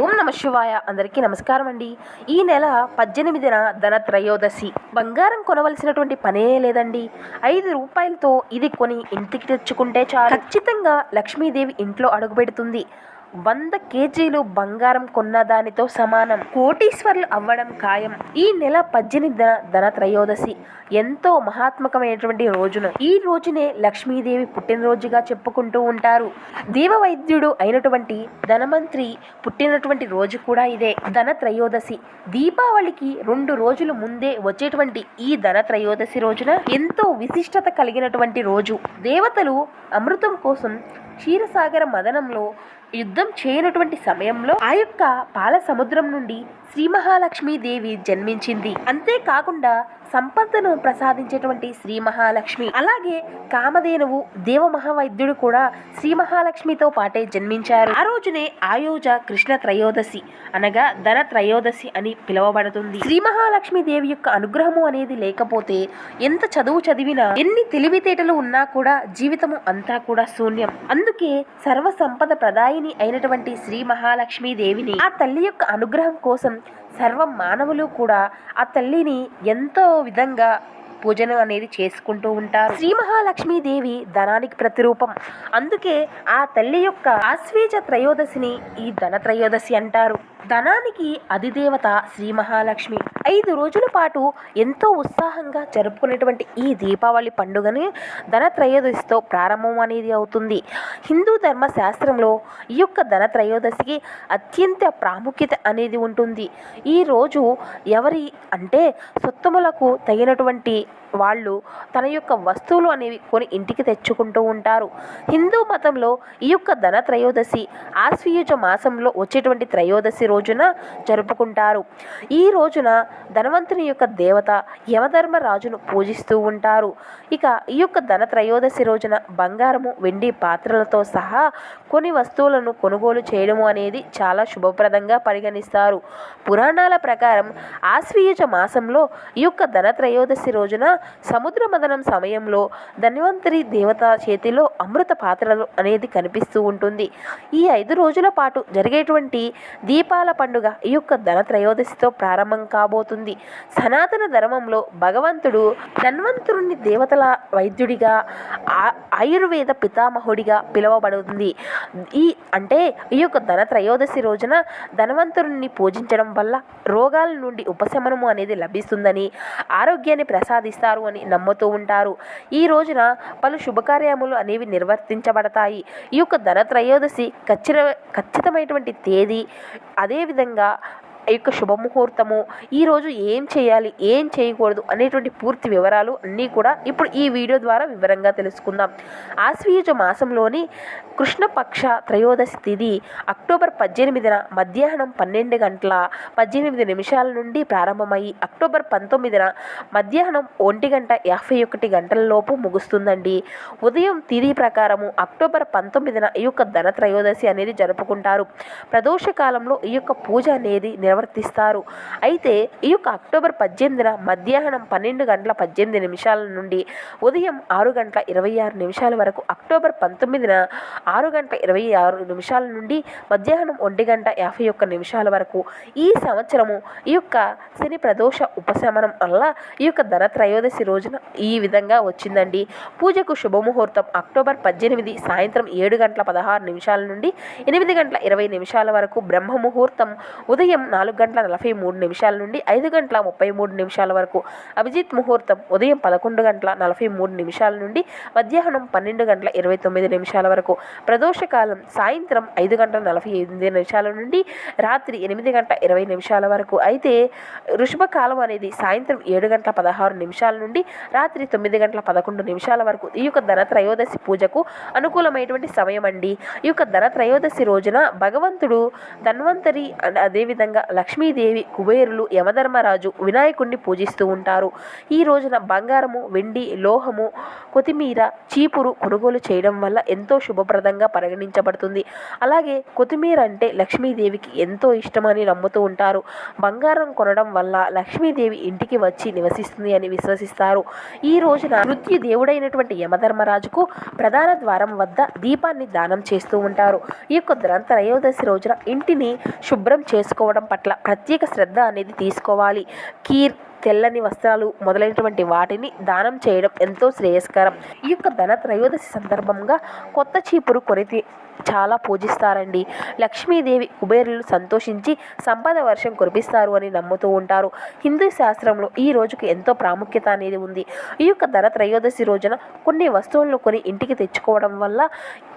ఓం నమ శివాయ. అందరికీ నమస్కారం అండి. ఈ నెల పద్దెనిమిదిన ధన త్రయోదశి బంగారం కొనవలసినటువంటి పనే లేదండి. ఐదు రూపాయలతో ఇది కొని ఇంటికి తెచ్చుకుంటే చాలు. ఖచ్చితంగా లక్ష్మీదేవి ఇంట్లో అడుగుపెడుతుంది వంద కేజీలు బంగారం కొన్న దానితో సమానం. కోటీశ్వర్లు అవ్వడం ఖాయం. ఈ నెల పద్దెనిమిదిన ధన త్రయోదశి ఎంతో మహాత్మకమైనటువంటి రోజున. ఈ రోజునే లక్ష్మీదేవి పుట్టినరోజుగా చెప్పుకుంటూ ఉంటారు. దేవవైద్యుడు అయినటువంటి ధనమంత్రి పుట్టినటువంటి రోజు కూడా ఇదే. ధన త్రయోదశి దీపావళికి రెండు రోజులు ముందే వచ్చేటువంటి ఈ ధన త్రయోదశి రోజున ఎంతో విశిష్టత కలిగినటువంటి రోజు. దేవతలు అమృతం కోసం క్షీరసాగర మదనంలో యుద్ధం చేయనటువంటి సమయంలో ఆ యొక్క పాల సముద్రం నుండి శ్రీ మహాలక్ష్మీదేవి జన్మించింది. అంతేకాకుండా సంపదను ప్రసాదించేటువంటి శ్రీ మహాలక్ష్మి అలాగే కామధేనువు దేవ మహావైద్యుడు కూడా శ్రీ మహాలక్ష్మితో పాటే జన్మించారు. ఆ రోజునే ఆయోజ కృష్ణ త్రయోదశి అనగా ధన త్రయోదశి అని పిలువబడుతుంది. శ్రీ మహాలక్ష్మి దేవి యొక్క అనుగ్రహము అనేది లేకపోతే ఎంత చదువు చదివినా ఎన్ని తెలివితేటలు ఉన్నా కూడా జీవితము అంతా కూడా శూన్యం. అందుకే సర్వ సంపద ప్రదాయిని అయినటువంటి శ్రీ మహాలక్ష్మి దేవిని ఆ తల్లి యొక్క అనుగ్రహం కోసం సర్వ మానవులు కూడా ఆ తల్లిని ఎంతో విధంగా పూజను అనేది చేసుకుంటూ ఉంటారు. శ్రీ మహాలక్ష్మి దేవి ధనానికి ప్రతిరూపం. అందుకే ఆ తల్లి యొక్క ఆశ్వేజ త్రయోదశిని ఈ ధన త్రయోదశి అంటారు. ధనానికి అధిదేవత శ్రీ మహాలక్ష్మి. ఐదు రోజుల పాటు ఎంతో ఉత్సాహంగా జరుపుకునేటువంటి ఈ దీపావళి పండుగని ధన త్రయోదశితో ప్రారంభం అనేది అవుతుంది. హిందూ ధర్మ శాస్త్రంలో ఈ యొక్క ధన త్రయోదశికి అత్యంత ప్రాముఖ్యత అనేది ఉంటుంది. ఈ రోజు ఎవరి అంటే సొత్తములకు తగినటువంటి Bye. వాళ్ళు తన యొక్క వస్తువులు అనేవి కొని ఇంటికి తెచ్చుకుంటూ ఉంటారు. హిందూ మతంలో ఈ యొక్క ధన త్రయోదశి ఆశ్వీయుజ మాసంలో వచ్చేటువంటి త్రయోదశి రోజున జరుపుకుంటారు. ఈ రోజున ధనవంతుని యొక్క దేవత యమధర్మరాజును పూజిస్తూ ఉంటారు. ఇక ఈ యొక్క ధన త్రయోదశి రోజున బంగారము వెండి పాత్రలతో సహా కొన్ని వస్తువులను కొనుగోలు చేయడము అనేది చాలా శుభప్రదంగా పరిగణిస్తారు. పురాణాల ప్రకారం ఆశ్వీయుజ మాసంలో ఈ యొక్క ధన త్రయోదశి రోజున సముద్ర మదనం సమయంలో ధన్వంతరి దేవత చేతిలో అమృత పాత్రలు అనేది కనిపిస్తూ ఉంటుంది. ఈ ఐదు రోజుల పాటు జరిగేటువంటి దీపాల పండుగ ఈ యొక్క ధన త్రయోదశితో ప్రారంభం కాబోతుంది. సనాతన ధర్మంలో భగవంతుడు ధన్వంతుని దేవతల వైద్యుడిగా ఆ- ఆయుర్వేద పితామహుడిగా పిలువబడుతుంది. ఈ అంటే ఈ యొక్క ధన త్రయోదశి రోజున ధనవంతుడిని పూజించడం వల్ల రోగాల నుండి ఉపశమనము అనేది లభిస్తుందని ఆరోగ్యాన్ని ప్రసాదిస్తారు అని నమ్ముతూ ఉంటారు. ఈ రోజున పలు శుభకార్యములు అనేవి నిర్వర్తించబడతాయి. ఈ యొక్క ధన త్రయోదశి ఖచ్చిత ఖచ్చితమైనటువంటి తేదీ అదేవిధంగా యొక్క శుభముహూర్తము ఈరోజు ఏం చేయాలి ఏం చేయకూడదు అనేటువంటి పూర్తి వివరాలు అన్నీ కూడా ఇప్పుడు ఈ వీడియో ద్వారా వివరంగా తెలుసుకుందాం. ఆశ్వీయుజ మాసంలోని కృష్ణపక్ష త్రయోదశి తిథి అక్టోబర్ పద్దెనిమిదిన మధ్యాహ్నం పన్నెండు గంటల పద్దెనిమిది నిమిషాల నుండి ప్రారంభమయ్యి అక్టోబర్ పంతొమ్మిదిన మధ్యాహ్నం ఒంటి గంట యాభై ఒకటి గంటలలోపు ముగుస్తుందండి. ఉదయం తిథి ప్రకారము అక్టోబర్ పంతొమ్మిదిన ఈ యొక్క ధన త్రయోదశి అనేది జరుపుకుంటారు. ప్రదోష కాలంలో ఈ యొక్క పూజ అనేది ప్రవర్తిస్తారు. అయితే ఈ యొక్క అక్టోబర్ పద్దెనిమిదిన మధ్యాహ్నం పన్నెండు గంటల పద్దెనిమిది నిమిషాల నుండి ఉదయం ఆరు గంటల ఇరవై ఆరు నిమిషాల వరకు అక్టోబర్ పంతొమ్మిదిన ఆరు గంటల ఇరవై ఆరు నిమిషాల నుండి మధ్యాహ్నం ఒంటి గంట యాభై ఒక్క నిమిషాల వరకు ఈ సంవత్సరము ఈ యొక్క శని ప్రదోష ఉపశమనం వల్ల ఈ యొక్క ధన త్రయోదశి రోజున ఈ విధంగా వచ్చిందండి. పూజకు శుభముహూర్తం అక్టోబర్ పద్దెనిమిది సాయంత్రం ఏడు గంటల పదహారు నిమిషాల నుండి ఎనిమిది గంటల ఇరవై నిమిషాల వరకు బ్రహ్మ ముహూర్తం ఉదయం నాలుగు నాలుగు గంటల నలభై మూడు నిమిషాల నుండి ఐదు గంటల ముప్పై మూడు నిమిషాల వరకు. అభిజిత్ ముహూర్తం ఉదయం పదకొండు గంటల నలభై మూడు నిమిషాల నుండి మధ్యాహ్నం పన్నెండు గంటల ఇరవై తొమ్మిది నిమిషాల వరకు. ప్రదోషకాలం సాయంత్రం ఐదు గంటల నలభై ఎనిమిది నిమిషాల నుండి రాత్రి ఎనిమిది గంటల ఇరవై నిమిషాల వరకు. అయితే ఋషభకాలం అనేది సాయంత్రం ఏడు గంటల పదహారు నిమిషాల నుండి రాత్రి తొమ్మిది గంటల పదకొండు నిమిషాల వరకు. ఈ యొక్క ధన త్రయోదశి పూజకు అనుకూలమైనటువంటి సమయం అండి. ఈ యొక్క ధన త్రయోదశి రోజున భగవంతుడు ధన్వంతరి అదేవిధంగా లక్ష్మీదేవి కుబేరులు యమధర్మరాజు వినాయకుడిని పూజిస్తూ ఉంటారు. ఈ రోజున బంగారము వెండి లోహము కొత్తిమీర చీపురు కొనుగోలు చేయడం వల్ల ఎంతో శుభప్రదంగా పరిగణించబడుతుంది. అలాగే కొత్తిమీర అంటే లక్ష్మీదేవికి ఎంతో ఇష్టమని నమ్ముతూ ఉంటారు. బంగారం కొనడం వల్ల లక్ష్మీదేవి ఇంటికి వచ్చి నివసిస్తుంది అని విశ్వసిస్తారు. ఈ రోజున మృత్యు దేవుడైనటువంటి యమధర్మరాజుకు ప్రధాన ద్వారం వద్ద దీపాన్ని దానం చేస్తూ ఉంటారు. ఈ యొక్క త్రయోదశి రోజున ఇంటిని శుభ్రం చేసుకోవడం పట్ల ప్రత్యేక శ్రద్ధ అనేది తీసుకోవాలి. కీర్ తెల్లని వస్త్రాలు మొదలైనటువంటి వాటిని దానం చేయడం ఎంతో శ్రేయస్కరం. ఈ యొక్క ధన త్రయోదశి సందర్భంగా కొత్త చీపురు కొరితి చాలా పూజిస్తారండి. లక్ష్మీదేవి కుబేరులు సంతోషించి సంపద వర్షం కురిపిస్తారు అని నమ్ముతూ ఉంటారు. హిందూ శాస్త్రంలో ఈ రోజుకు ఎంతో ప్రాముఖ్యత అనేది ఉంది. ఈ యొక్క ధన త్రయోదశి రోజున కొన్ని వస్తువులను కొని ఇంటికి తెచ్చుకోవడం వల్ల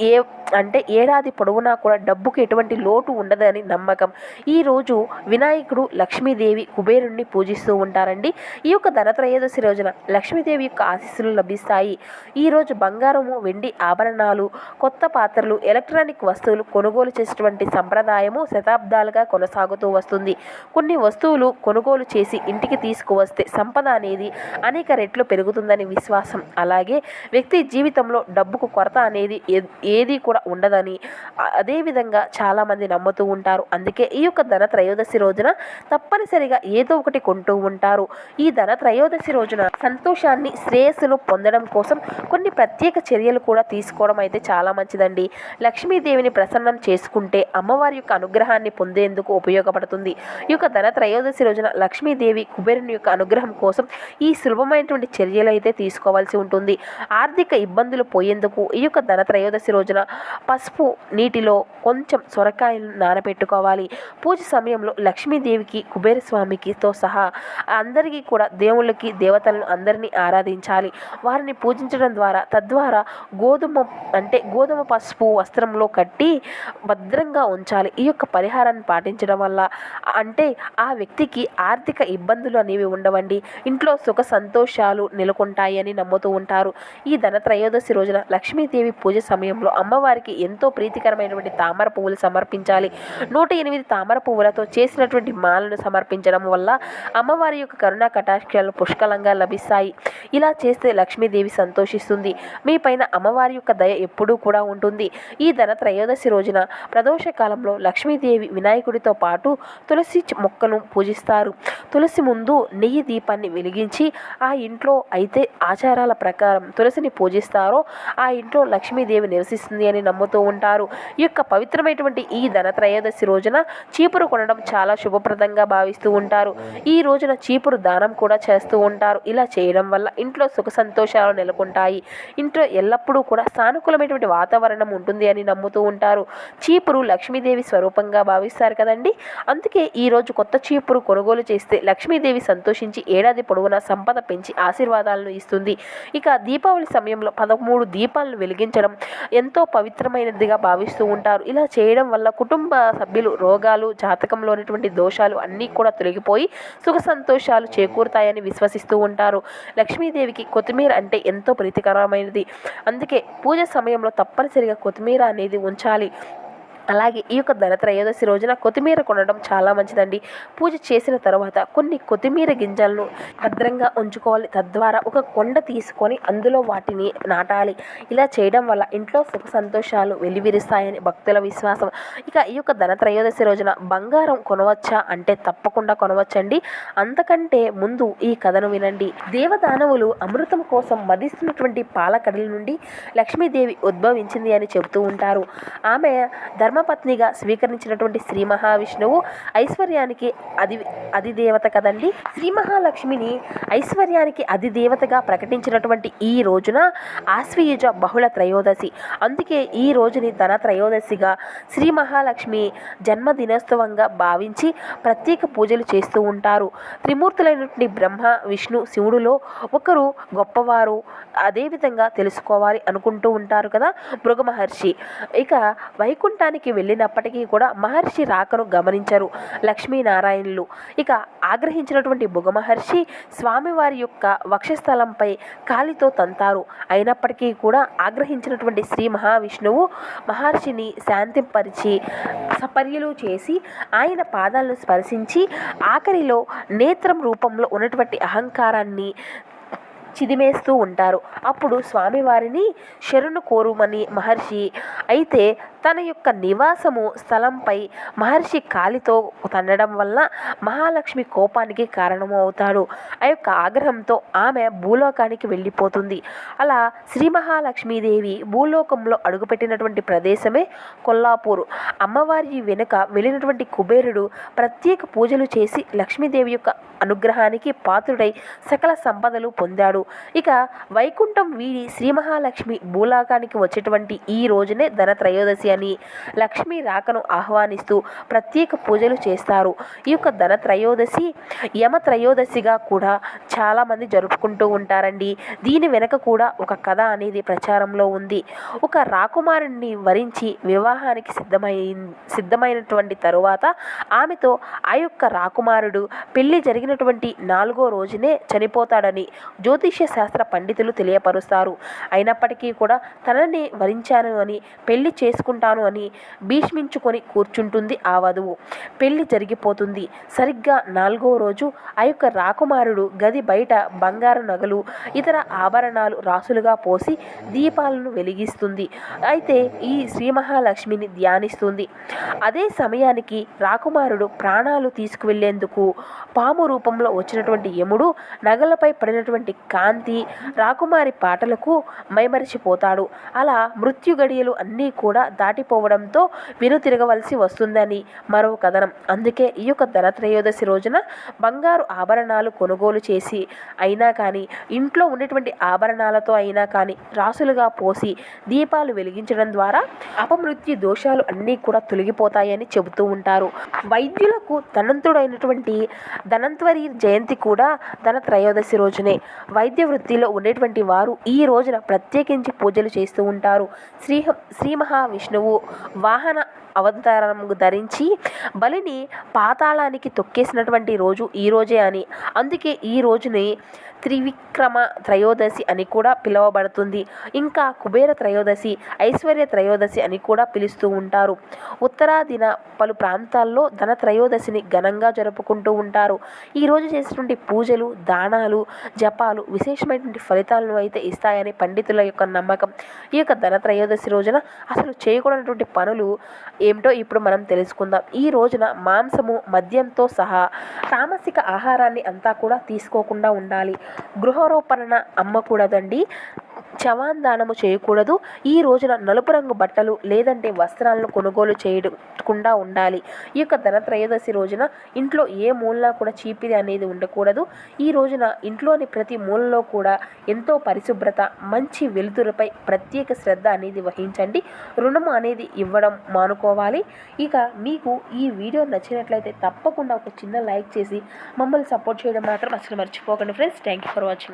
ఏ అంటే ఏడాది పొడవునా కూడా డబ్బుకు ఎటువంటి లోటు ఉండదని నమ్మకం. ఈరోజు వినాయకుడు లక్ష్మీదేవి కుబేరుణ్ణి పూజిస్తూ ఉంటారండి. ఈ యొక్క ధనత్రయోదశి రోజున లక్ష్మీదేవి యొక్క ఆశీస్సులు లభిస్తాయి. ఈరోజు బంగారము వెండి ఆభరణాలు కొత్త పాత్రలు ఎలక్ట్రానిక్ వస్తువులు కొనుగోలు చేసినటువంటి సంప్రదాయము శతాబ్దాలుగా కొనసాగుతూ వస్తుంది. కొన్ని వస్తువులు కొనుగోలు చేసి ఇంటికి తీసుకువస్తే సంపద అనేది అనేక రెట్లు పెరుగుతుందని విశ్వాసం. అలాగే వ్యక్తి జీవితంలో డబ్బుకు కొరత అనేది ఏది కూడా ఉండదని అదేవిధంగా చాలామంది నమ్ముతూ ఉంటారు. అందుకే ఈ యొక్క ధన త్రయోదశి రోజున తప్పనిసరిగా ఏదో ఒకటి కొంటూ ఉంటారు. ఈ ధన త్రయోదశి రోజున సంతోషాన్ని శ్రేయస్సును పొందడం కోసం కొన్ని ప్రత్యేక చర్యలు కూడా తీసుకోవడం అయితే చాలా మంచిదండి. లక్ష్మీదేవిని ప్రసన్నం చేసుకుంటే అమ్మవారి యొక్క అనుగ్రహాన్ని పొందేందుకు ఉపయోగపడుతుంది. ఈ యొక్క ధన త్రయోదశి రోజున లక్ష్మీదేవి కుబేరుని యొక్క అనుగ్రహం కోసం ఈ సులభమైనటువంటి చర్యలు అయితే తీసుకోవాల్సి ఉంటుంది. ఆర్థిక ఇబ్బందులు పోయేందుకు ఈ యొక్క ధన త్రయోదశి రోజున పసుపు నీటిలో కొంచెం సొరకాయలు నానబెట్టుకోవాలి పూజ సమయంలో లక్ష్మీదేవికి కుబేర స్వామికితో సహా అందరికీ కూడా దేవుళ్ళకి దేవతలను అందరినీ ఆరాధించాలి. వారిని పూజించడం ద్వారా తద్వారా గోధుమ అంటే గోధుమ పసుపు వస్త్ర వస్త్రంలో కట్టి భద్రంగా ఉంచాలి. ఈ యొక్క పరిహారాన్ని పాటించడం వల్ల అంటే ఆ వ్యక్తికి ఆర్థిక ఇబ్బందులు అనేవి ఉండవండి. ఇంట్లో సుఖ సంతోషాలు నెలకొంటాయి అని నమ్ముతూ ఉంటారు. ఈ ధన త్రయోదశి రోజున లక్ష్మీదేవి పూజ సమయంలో అమ్మవారికి ఎంతో ప్రీతికరమైనటువంటి తామర పువ్వులు సమర్పించాలి. నూట ఎనిమిది తామర పువ్వులతో చేసినటువంటి మాలను సమర్పించడం వల్ల అమ్మవారి యొక్క కరుణా కటాక్షాలు పుష్కలంగా లభిస్తాయి. ఇలా చేస్తే లక్ష్మీదేవి సంతోషిస్తుంది. మీ పైన అమ్మవారి యొక్క దయ ఎప్పుడూ కూడా ఉంటుంది. ఈ ధన త్రయోదశి రోజున ప్రదోష కాలంలో లక్ష్మీదేవి వినాయకుడితో పాటు తులసి మొక్కను పూజిస్తారు. తులసి ముందు నెయ్యి దీపాన్ని వెలిగించి ఆ ఇంట్లో అయితే ఆచారాల ప్రకారం తులసిని పూజిస్తారో ఆ ఇంట్లో లక్ష్మీదేవి నివసిస్తుంది అని నమ్ముతూ ఉంటారు. ఈ యొక్క పవిత్రమైనటువంటి ఈ ధన త్రయోదశి రోజున చీపురు కొనడం చాలా శుభప్రదంగా భావిస్తూ ఉంటారు. ఈ రోజున చీపురు దానం కూడా చేస్తూ ఉంటారు. ఇలా చేయడం వల్ల ఇంట్లో సుఖ సంతోషాలు నెలకొంటాయి. ఇంట్లో ఎల్లప్పుడూ కూడా సానుకూలమైనటువంటి వాతావరణం ఉంటుంది అని నమ్ముతూ ఉంటారు. చీపురు లక్ష్మీదేవి స్వరూపంగా భావిస్తారు కదండి. అందుకే ఈరోజు కొత్త చీపురు కొనుగోలు చేస్తే లక్ష్మీదేవి సంతోషించి ఏడాది పొడవునా సంపద పెంచి ఆశీర్వాదాలను ఇస్తుంది. ఇక దీపావళి సమయంలో పదమూడు దీపాలను వెలిగించడం ఎంతో పవిత్రమైనదిగా భావిస్తూ ఉంటారు. ఇలా చేయడం వల్ల కుటుంబ సభ్యులు రోగాలు జాతకంలోనిటువంటి దోషాలు అన్నీ కూడా తొలగిపోయి సుఖ సంతోషాలు చేకూరుతాయని విశ్వసిస్తూ ఉంటారు. లక్ష్మీదేవికి కొత్తిమీర అంటే ఎంతో ప్రీతికరమైనది. అందుకే పూజ సమయంలో తప్పనిసరిగా కొత్తిమీర అనేది ఉంచాలి. అలాగే ఈ యొక్క ధన త్రయోదశి రోజున కొత్తిమీర కొనడం చాలా మంచిదండి. పూజ చేసిన తర్వాత కొన్ని కొత్తిమీర గింజలను భద్రంగా ఉంచుకోవాలి. తద్వారా ఒక కొండ తీసుకొని అందులో వాటిని నాటాలి. ఇలా చేయడం వల్ల ఇంట్లో సుఖ సంతోషాలు వెలివిరుస్తాయని భక్తుల విశ్వాసం. ఇక ఈ యొక్క ధన త్రయోదశి రోజున బంగారం కొనవచ్చా అంటే తప్పకుండా కొనవచ్చండి. అంతకంటే ముందు ఈ కథను వినండి. దేవదానవులు అమృతం కోసం మదిస్తున్నటువంటి పాలకడల నుండి లక్ష్మీదేవి ఉద్భవించింది అని చెబుతూ ఉంటారు. ఆమె ధర్మపత్నిగా స్వీకరించినటువంటి శ్రీ మహావిష్ణువు ఐశ్వర్యానికి అది అధిదేవత కదండి. శ్రీ మహాలక్ష్మిని ఐశ్వర్యానికి అధిదేవతగా ప్రకటించినటువంటి ఈ రోజున ఆశ్వయుజ బహుళ త్రయోదశి. అందుకే ఈ రోజుని ధన త్రయోదశిగా శ్రీ మహాలక్ష్మి జన్మదినోత్సవంగా భావించి ప్రత్యేక పూజలు చేస్తూ ఉంటారు. త్రిమూర్తులైనటువంటి బ్రహ్మ విష్ణు శివుడులో ఒకరు గొప్పవారు. అదేవిధంగా తెలుసుకోవాలి అనుకుంటూ ఉంటారు కదా మృగ మహర్షి ఇక వైకుంఠానికి లోకానికి వెళ్ళినప్పటికీ కూడా మహర్షి రాకను గమనించరు లక్ష్మీనారాయణులు. ఇక ఆగ్రహించినటువంటి బుగ మహర్షి స్వామివారి యొక్క వక్షస్థలంపై కాలితో తంతారు. అయినప్పటికీ కూడా ఆగ్రహించినటువంటి శ్రీ మహావిష్ణువు మహర్షిని శాంతింపరిచి సపర్యలు చేసి ఆయన పాదాలను స్పర్శించి ఆఖరిలో నేత్రం రూపంలో ఉన్నటువంటి అహంకారాన్ని చిదిమేస్తూ ఉంటారు. అప్పుడు స్వామివారిని శరణు కోరుమని మహర్షి అయితే తన యొక్క నివాసము స్థలంపై మహర్షి కాలితో తండడం వల్ల మహాలక్ష్మి కోపానికి కారణము అవుతాడు. ఆ యొక్క ఆగ్రహంతో ఆమె భూలోకానికి వెళ్ళిపోతుంది. అలా శ్రీ మహాలక్ష్మీదేవి భూలోకంలో అడుగుపెట్టినటువంటి ప్రదేశమే కొల్లాపూరు. అమ్మవారి వెనుక వెళ్ళినటువంటి కుబేరుడు ప్రత్యేక పూజలు చేసి లక్ష్మీదేవి యొక్క అనుగ్రహానికి పాత్రుడై సకల సంపదలు పొందాడు. ఇక వైకుంఠం వీడి శ్రీ మహాలక్ష్మి భూలాకానికి వచ్చేటువంటి ఈ రోజునే ధనత్రయోదశి అని లక్ష్మీ రాకను ఆహ్వానిస్తూ ప్రత్యేక పూజలు చేస్తారు. ఈ యొక్క ధనత్రయోదశి యమ త్రయోదశిగా కూడా చాలామంది జరుపుకుంటూ ఉంటారండి. దీని వెనక కూడా ఒక కథ అనేది ప్రచారంలో ఉంది. ఒక రాకుమారుణ్ణి వరించి వివాహానికి సిద్ధమై సిద్ధమైనటువంటి తరువాత ఆమెతో ఆ యొక్క రాకుమారుడు పెళ్ళి జరిగిన జరిగినటువంటి నాలుగో రోజునే చనిపోతాడని జ్యోతిష్య శాస్త్ర పండితులు తెలియపరుస్తారు. అయినప్పటికీ కూడా తనని వరించాను అని పెళ్ళి చేసుకుంటాను అని భీష్మించుకొని కూర్చుంటుంది ఆ వధువు. పెళ్ళి జరిగిపోతుంది. సరిగ్గా నాలుగో రోజు ఆ యొక్క రాకుమారుడు గది బయట బంగారు నగలు ఇతర ఆభరణాలు రాసులుగా పోసి దీపాలను వెలిగిస్తుంది. అయితే ఈ శ్రీ మహాలక్ష్మిని ధ్యానిస్తుంది. అదే సమయానికి రాకుమారుడు ప్రాణాలు తీసుకువెళ్ళేందుకు పాము రూపంలో వచ్చినటువంటి యముడు నగలపై పడినటువంటి కాంతి రాకుమారి పాటలకు మైమరిచిపోతాడు. అలా మృత్యు గడియలు అన్నీ కూడా దాటిపోవడంతో వెనుతిరగవలసి వస్తుందని మరో కథనం. అందుకే ఈ యొక్క ధనత్రయోదశి రోజున బంగారు ఆభరణాలు కొనుగోలు చేసి అయినా కానీ ఇంట్లో ఉండేటువంటి ఆభరణాలతో అయినా కానీ రాసులుగా పోసి దీపాలు వెలిగించడం ద్వారా అపమృత్యు దోషాలు అన్నీ కూడా తొలగిపోతాయని చెబుతూ ఉంటారు. వైద్యులకు ధనంతుడైనటువంటి ధన్వంతరి జయంతి కూడా ధన త్రయోదశి రోజునే. వైద్య వృత్తిలో ఉండేటువంటి వారు ఈ రోజున ప్రత్యేకించి పూజలు చేస్తూ ఉంటారు. శ్రీ శ్రీ మహావిష్ణువు వాహన అవతారం ధరించి బలిని పాతాళానికి తొక్కేసినటువంటి రోజు ఈ రోజే అని. అందుకే ఈ రోజుని త్రివిక్రమ త్రయోదశి అని కూడా పిలువబడుతుంది. ఇంకా కుబేర త్రయోదశి ఐశ్వర్య త్రయోదశి అని కూడా పిలుస్తూ ఉంటారు. ఉత్తరాదిన పలు ప్రాంతాల్లో ధన త్రయోదశిని ఘనంగా జరుపుకుంటూ ఉంటారు. ఈరోజు చేసినటువంటి పూజలు దానాలు జపాలు విశేషమైనటువంటి ఫలితాలను అయితే ఇస్తాయని పండితుల యొక్క నమ్మకం. ఈ యొక్క ధన త్రయోదశి రోజున అసలు చేయకూడనటువంటి పనులు ఏమిటో ఇప్పుడు మనం తెలుసుకుందాం. ఈ రోజున మాంసము మద్యంతో సహా తామసిక ఆహారాన్ని అంతా కూడా తీసుకోకుండా ఉండాలి. గృహరోపణ అమ్మకూడదండి చవాన్ దానము చేయకూడదు. ఈ రోజున నలుపు రంగు బట్టలు లేదంటే వస్త్రాలను కొనుగోలు చేయకుండా ఉండాలి. ఈ యొక్క ధనత్రయోదశి రోజున ఇంట్లో ఏ మూలన కూడా చీపిరి అనేది ఉండకూడదు. ఈ రోజున ఇంట్లోని ప్రతి మూలలో కూడా ఎంతో పరిశుభ్రత మంచి వెలుతురుపై ప్రత్యేక శ్రద్ధ అనేది వహించండి. రుణం అనేది ఇవ్వడం మానుకోవాలి. ఇక మీకు ఈ వీడియో నచ్చినట్లయితే తప్పకుండా ఒక చిన్న లైక్ చేసి మమ్మల్ని సపోర్ట్ చేయడం మాత్రం అసలు మర్చిపోకండి friends. Thank you for watching.